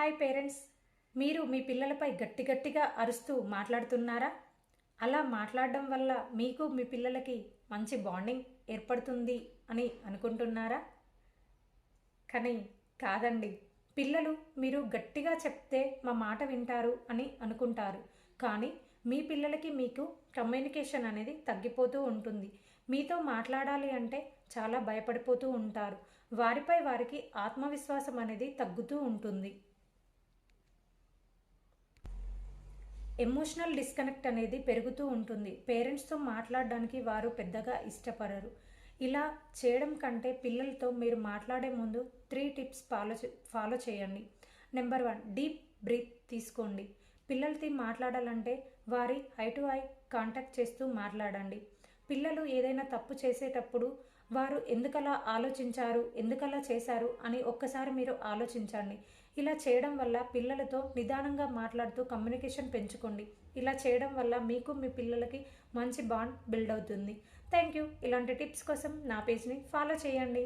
Hi parents. మీరు మీ పిల్లలపై గట్టి గట్టిగా అరుస్తూ మాట్లాడుతున్నారా? అలా మాట్లాడడం వల్ల మీకు మీ పిల్లలకి మంచి బాండింగ్ ఏర్పడుతుంది అని అనుకుంటున్నారా? కానీ కాదండి. పిల్లలు మీరు గట్టిగా చెప్తే మా మాట వింటారు అని అనుకుంటారు. కానీ మీ పిల్లలకి మీకు కమ్యూనికేషన్ అనేది తగ్గిపోతూ ఉంటుంది. మీతో మాట్లాడాలి అంటే చాలా భయపడిపోతూ ఉంటారు. వారిపై వారికి ఆత్మవిశ్వాసం అనేది తగ్గుతూ ఉంటుంది. ఎమోషనల్ డిస్కనెక్ట్ అనేది పెరుగుతూ ఉంటుంది. పేరెంట్స్తో మాట్లాడడానికి వారు పెద్దగా ఇష్టపడరు. ఇలా చేయడం కంటే పిల్లలతో మీరు మాట్లాడే ముందు త్రీ టిప్స్ ఫాలో ఫాలో చేయండి. నెంబర్ వన్ డీప్ బ్రీత్ తీసుకోండి. పిల్లలతో మాట్లాడాలంటే వారి ఐ టు ఐ కాంటాక్ట్ చేస్తూ మాట్లాడండి. పిల్లలు ఏదైనా తప్పు చేసేటప్పుడు వారు ఎందుకలా ఆలోచించారు ఎందుకలా చేశారు అని ఒక్కసారి మీరు ఆలోచించండి. ఇలా చేయడం వల్ల పిల్లలతో నిదానంగా మాట్లాడుతూ కమ్యూనికేషన్ పెంచుకోండి. ఇలా చేయడం వల్ల మీకు మీ పిల్లలకి మంచి బాండ్ బిల్డ్ అవుతుంది. Thank you. ఇలాంటి టిప్స్ కోసం నా పేజ్ని ఫాలో చేయండి.